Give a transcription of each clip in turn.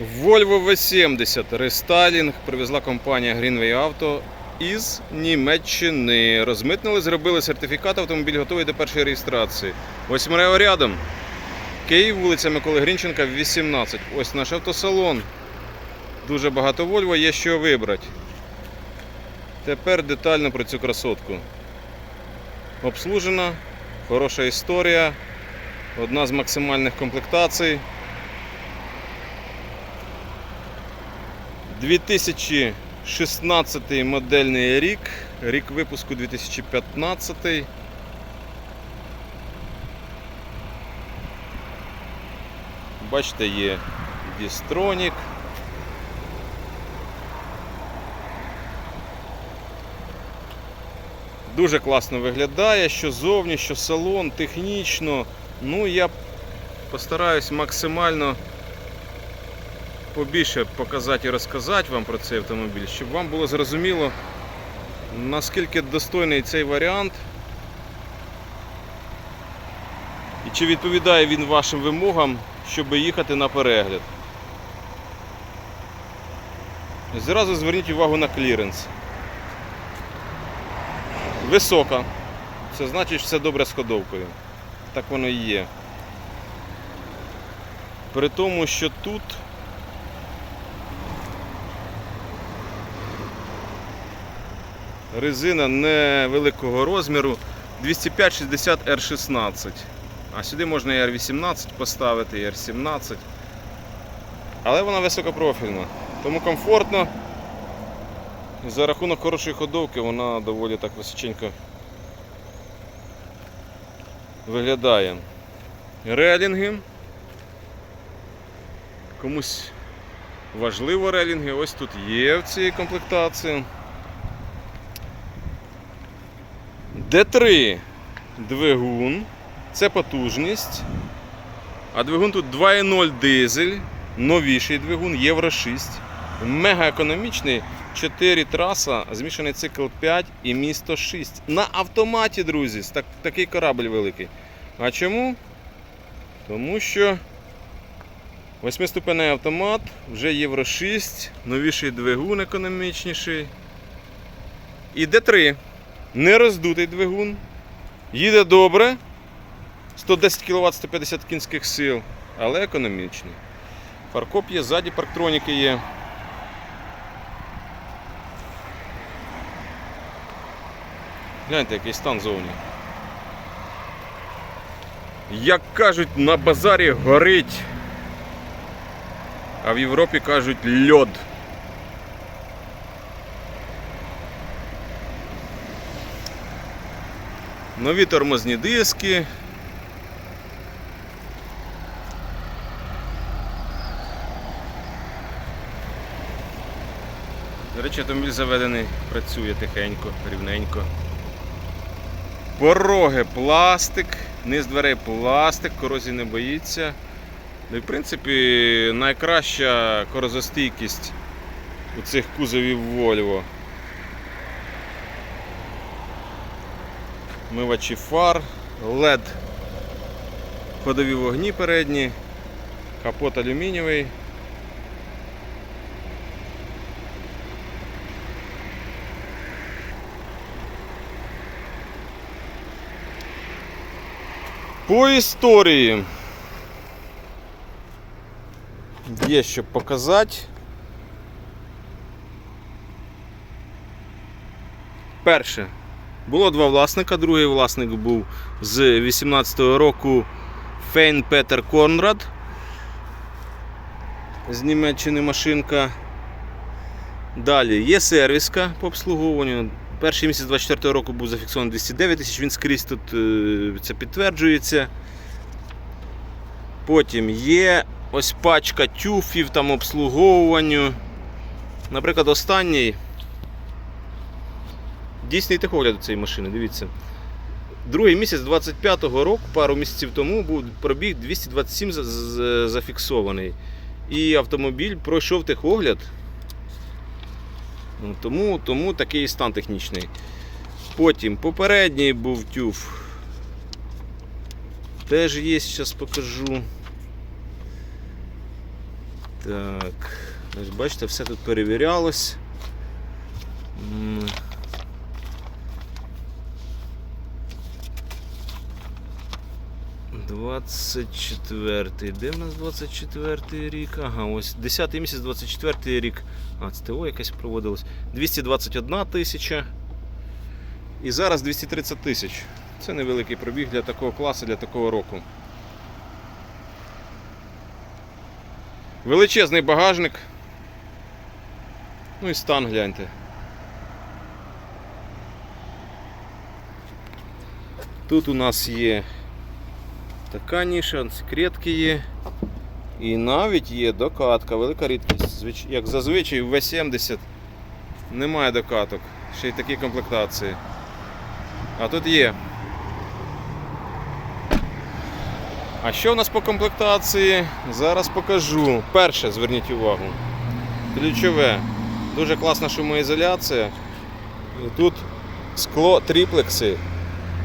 Volvo V70 рестайлінг привезла компанія Greenway Auto із Німеччини. Розмитнили, зробили сертифікат, автомобіль готовий до першої реєстрації. Восьмерево рядом. Київ, вулиця Миколи Грінченка, 18. Ось наш автосалон. Дуже багато Volvo, є що вибрати. Тепер детально про цю красотку. Обслужена, хороша історія, одна з максимальних комплектацій. 2016 модельний рік, рік випуску 2015. Бачите, є Дістронік. Дуже класно виглядає, що зовні, що салон, технічно. Ну, я постараюсь максимально побільше показати і розказати вам про цей автомобіль, щоб вам було зрозуміло, наскільки достойний цей варіант. І чи відповідає він вашим вимогам, щоб їхати на перегляд. Зразу зверніть увагу на кліренс. Висока. Це значить, що все добре з ходовкою. Так воно і є. При тому, що тут резина невеликого розміру 205-60 R16. А сюди можна і R18 поставити, і R17. Але вона високопрофільна. Тому комфортно. За рахунок хорошої ходовки вона доволі так височенько виглядає. Релінги. Комусь важливо релінги. Ось тут є в цій комплектації. Д3 двигун. Це потужність. А двигун тут 2.0 дизель, новіший двигун, Євро 6. Мега економічний, 4 траса, змішаний цикл 5 і місто 6. На автоматі, друзі, так, такий корабль великий. А чому? Тому що восьмиступенний автомат, вже Євро 6, новіший двигун економічніший. І Д3. Не роздутий двигун. Їде добре. 110 кВт 150 кінських сил, але економічний. Фаркоп є, ззаді парктроніки є. Гляньте, який стан зовні. Як кажуть, на базарі горить. А в Європі кажуть льод. Нові тормозні диски. До речі, автомобіль заведений, працює тихенько, рівненько. Пороги пластик, низ дверей пластик, корозії не боїться. Ну і в принципі найкраща корозостійкість у цих кузовів Volvo. Мивачі фар, LED, ходові вогні передні, капот алюмінієвий. По історії є що показати. Перше. Було два власника. Другий власник був з 18-го року Фейн Петер Конрад. З Німеччини машинка. Далі є сервіска по обслуговуванню. Перший місяць 24 року був зафіксований 209 тисяч, він скрізь тут е, це підтверджується. Потім є ось пачка тюфів там обслуговуванню. Наприклад, останній. Дійсний техогляд у цієї машини, дивіться. Другий місяць 25-го року, пару місяців тому, був пробіг 227 за- за- зафіксований. І автомобіль пройшов техогляд. Ну, Тому, тому такий стан технічний. Потім попередній був тюф. Теж є, зараз покажу. Так. Бачите, все тут перевірялось. М. Двадцять четвертий. Де в нас 24 рік? Ага, ось 10-й місяць, 24 рік. А, це ТО якесь проводилось. 221 тисяча. І зараз 230 тисяч. Це невеликий пробіг для такого класу, для такого року. Величезний багажник. Ну і стан гляньте. Тут у нас є така ніша, секретки є. І навіть є докатка, велика рідкість. Як зазвичай в В70 немає докаток. Ще й такі комплектації. А тут є. А що в нас по комплектації? Зараз покажу. Перше, зверніть увагу. Ключове. Дуже класна шумоізоляція. І Тут скло триплекси,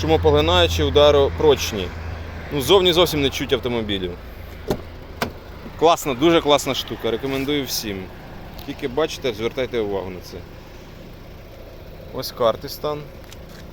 шумопоглинаючі, ударопрочні. Ну, зовні зовсім не чуть автомобілів. Класна, дуже класна штука. Рекомендую всім. Тільки бачите, звертайте увагу на це. Ось карти стан.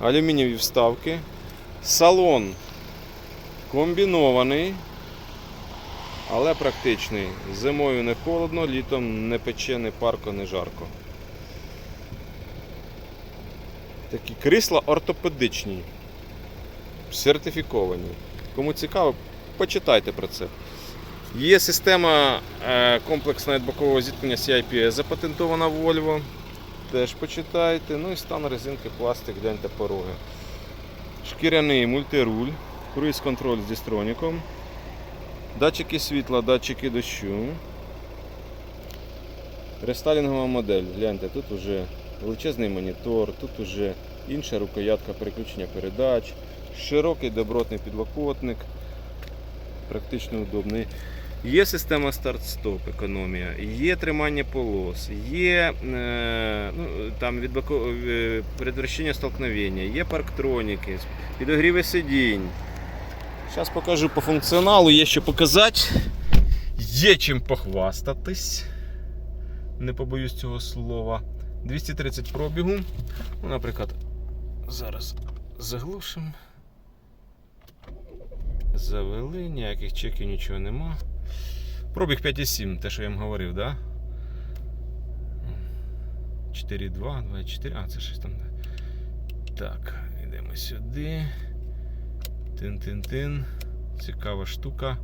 Алюмінієві вставки. Салон комбінований, але практичний. Зимою не холодно, літом не пече, не парко, не жарко. Такі крісла ортопедичні, сертифіковані. Кому цікаво, почитайте про це. Є система е, комплексного бокового зіткнення CIPS запатентована Volvo. Теж почитайте. Ну і стан резинки, пластик, гляньте пороги. Шкіряний мультируль, круїз-контроль з дистроніком, датчики світла, датчики дощу. Рестайлінгова модель. Гляньте, тут вже величезний монітор, тут вже інша рукоятка переключення передач, широкий добротний підлокотник, практично удобний. Є система старт-стоп, економія, є тримання полос, є е, ну, там від боку, е, предотвращення столкновення, є парктроніки, підогріви сидінь. Зараз покажу по функціоналу, є що показати. Є чим похвастатись. Не побоюсь цього слова. 230 пробігу. Ну, наприклад, зараз заглушимо. Завели, ніяких чеків, нічого нема. Пробіг 5,7, те, що я вам говорив, да? 4,2, 2,4, а, це щось там. Так, йдемо сюди. Тин-тин-тин. Цікава штука.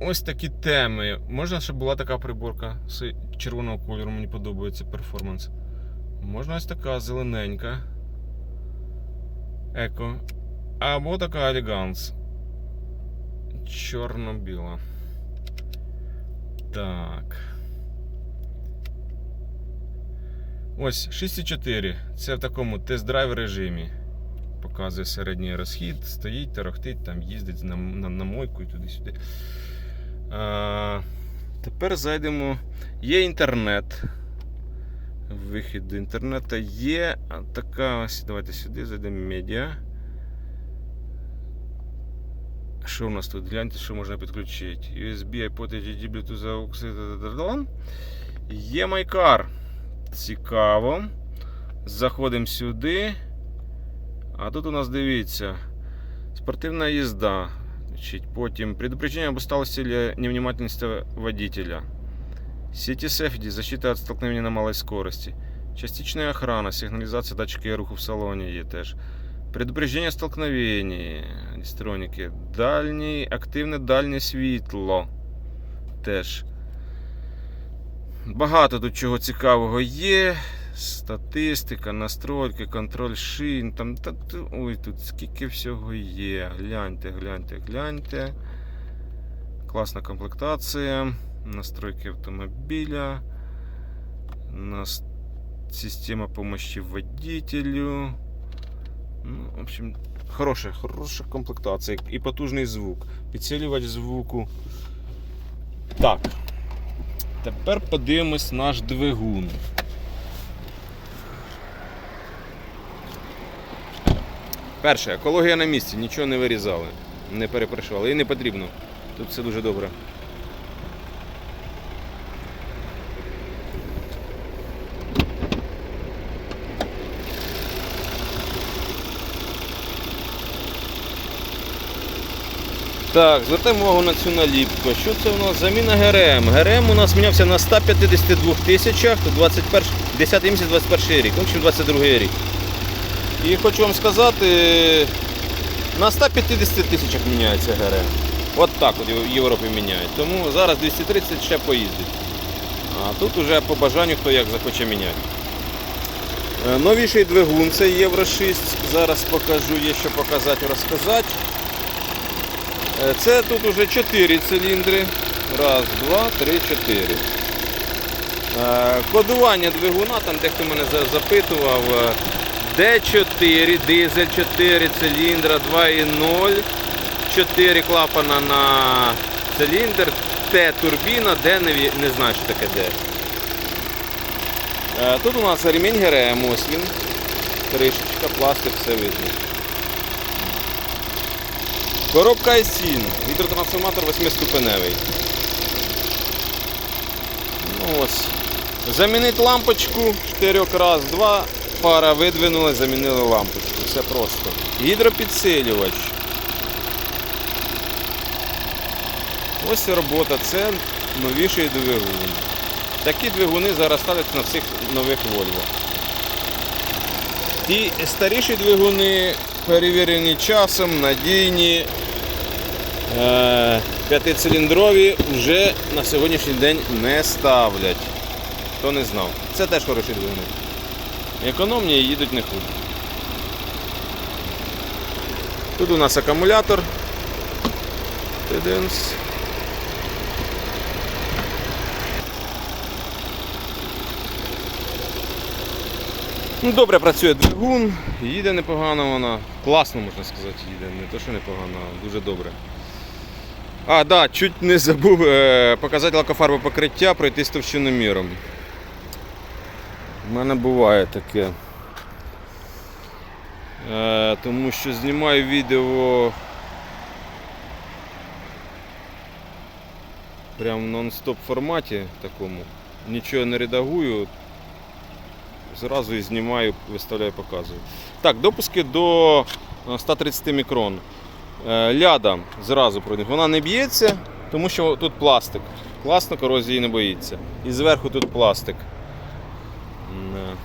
Ось такі теми. Можна, щоб була така приборка з червоного кольору, мені подобається перформанс. Можна ось така зелененька. Еко. Або така елеганс. Чорно-біла. Так. Ось 6,4. Це в такому тест-драйв режимі. Показує середній розхід, стоїть, тарахтить, там їздить на, на, на мойку і туди-сюди. Тепер зайдемо. Є інтернет. Вихід до інтернету є така. ось, Давайте сюди зайдемо медіа. Що у нас тут? Гляньте, що можна підключити. USB, iPod, HDD, Bluetooth, AUX. та-та-та-та. Є MyCar. Цікаво. Заходимо сюди. А тут у нас дивіться. Спортивна їзда. Значить, Потім предупреждение об усталости или невнимательности водителя. Сети safety, защита от столкновения на малой скорости. Частичная охрана, сигнализация, датчики руху в салоне є теж. Предупреждение столкновений, дистроніки. Дальній, активне дальнє світло. Теж. Багато тут чого цікавого є. Статистика, настройки, контроль шин. Там, та, та- ой, тут скільки всього є. Гляньте, гляньте, гляньте. Класна комплектація. Настройки автомобіля. Нас... Система помощи водителю. Ну, в общем, хороша, хороша комплектація. І потужний звук. Підсилювач звуку. Так. Тепер подивимось наш двигун. Перше, екологія на місці, нічого не вирізали, не перепрошували і не потрібно. Тут все дуже добре. Так, звертаємо увагу на цю наліпку. Що це у нас? Заміна ГРМ. ГРМ у нас мінявся на 152 тисячах, то 21, 10 місяць 21 рік, в общем 22 рік. І хочу вам сказати, на 150 тисячах міняється ГРМ. От так от в Європі міняють. Тому зараз 230 ще поїздить. А тут уже по бажанню хто як захоче міняти. Е, Новіший двигун це Євро 6. Зараз покажу, є що показати, розказати. Е, Це тут уже 4 циліндри. Раз, два, три, чотири. Е, Кодування двигуна, там дехто мене запитував. е, Д4, дизель 4 циліндра 2,0, 4 клапана на циліндр, Т турбіна, Д не, не знаю, що таке Д. Тут у нас ремінь ГРМ, ось він. Кришечка, пластик, все видно. Коробка Айсін, гідротрансформатор 8-ступеневий. Ну, ось. Замінити лампочку 4 раз, два пара видвинули, замінили лампочку. Все просто. Гідропідсилювач. Ось робота, це новіший двигун. Такі двигуни зараз ставлять на всіх нових Volvo. Ті старіші двигуни перевірені часом, надійні, п'ятициліндрові вже на сьогоднішній день не ставлять. Хто не знав. Це теж хороші двигуни. Економні і їдуть не хуже. Тут у нас акумулятор. Подивимось. Ну, добре працює двигун, їде непогано вона. Класно можна сказати, їде. Не то, що непогано, а дуже добре. А, да, чуть не забув е, показати лакофарбове покриття, пройтись товщиноміром. У мене буває таке. Е, тому що знімаю відео прям в нон-стоп форматі такому. Нічого не редагую, зразу і знімаю, виставляю, показую. Так, допуски до е, 130 мікрон. Е, Ляда зразу пройде. Вона не б'ється, тому що тут пластик. Класно, корозії не боїться. І зверху тут пластик. Е.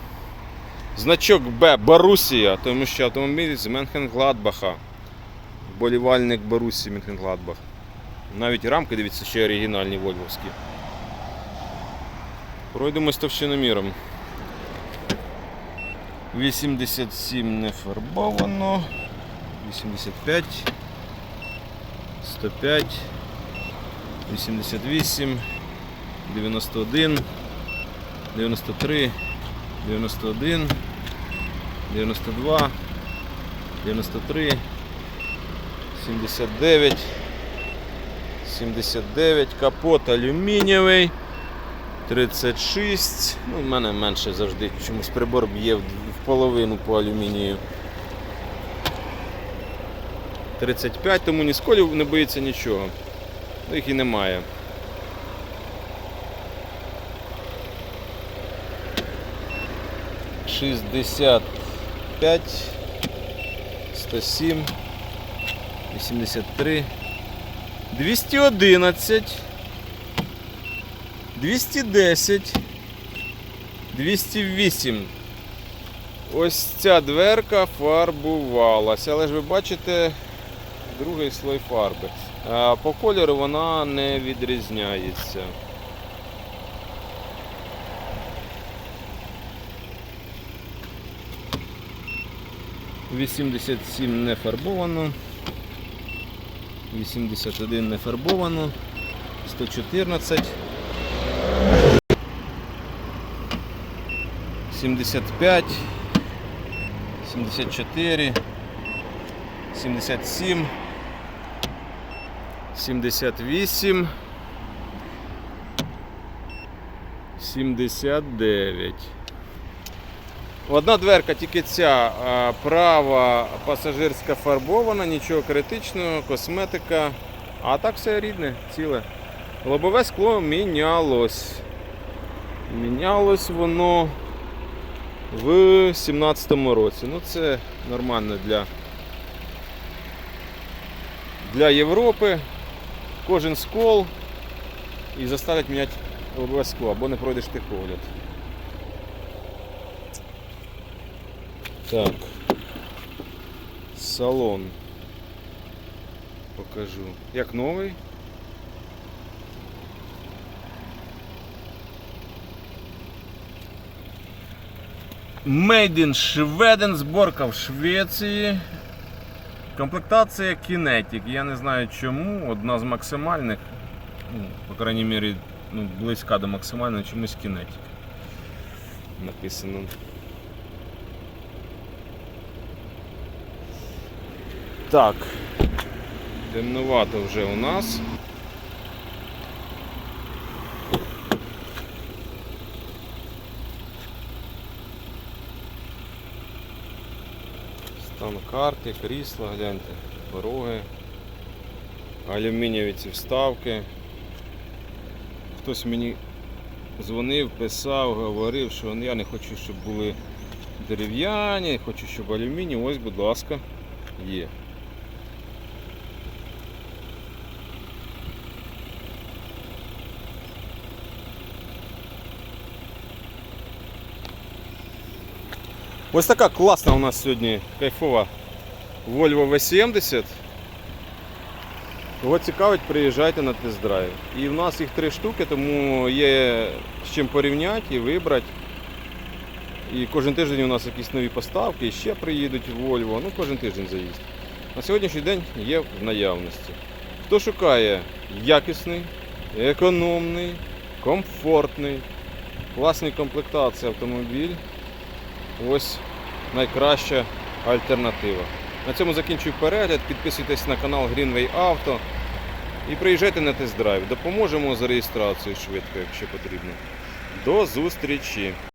Значок Б Барусія, тому що автомобіль з Менхенгладбаха. Болівальник Барусі Менхенгладбах. Навіть рамки, дивіться, ще оригінальні вольвовські. Пройдемось товщиноміром. 87 не фарбовано. 85. 105. 88. 91. 93. 91. 92. 93. 79. 79. Капот алюмінієвий. 36. Ну, в мене менше завжди чомусь прибор б'є в половину по алюмінію. 35, тому ні сколів не боїться нічого. Ну, Їх і немає. Шістдесят п'ять, сто сім, вісімдесят три, двісті одинадцять. 210, 208. Ось ця дверка фарбувалася, але ж ви бачите другий слой фарби. А По кольору вона не відрізняється. Вісімдесят сім не фарбовано. 81 не фарбовано. 114. 75, 74, 77, 78, 79. Одна дверка, тільки ця права пасажирська фарбована, нічого критичного, косметика. А так все рідне, ціле. Лобове скло мінялось. Мінялось воно в 17-му році. Ну це нормально для, для Європи. Кожен скол і заставлять міняти лобове скло, або не пройдеш техогляд. Так. Салон. Покажу. Як новий. Made in Sweden, зборка в Швеції. Комплектація Kinetic. Я не знаю чому. Одна з максимальних. Ну, по крайній мірі, ну, близька до максимальної, чомусь Kinetic. Написано. Так. Темнувато вже у нас. Стан карти, крісла, гляньте, пороги, алюмінієві ці вставки. Хтось мені дзвонив, писав, говорив, що я не хочу, щоб були дерев'яні, хочу, щоб алюміній. Ось, будь ласка, є. Ось така класна у нас сьогодні кайфова Volvo V70. Кого цікавить, приїжджайте на тест-драйв. І в нас їх три штуки, тому є з чим порівняти і вибрати. І кожен тиждень у нас якісь нові поставки, і ще приїдуть Volvo. Ну, кожен тиждень заїзд. На сьогоднішній день є в наявності. Хто шукає якісний, економний, комфортний, класний комплектації автомобіль, ось найкраща альтернатива. На цьому закінчую перегляд. Підписуйтесь на канал Greenway Auto і приїжджайте на тест-драйв. Допоможемо з реєстрацією швидко, якщо потрібно. До зустрічі!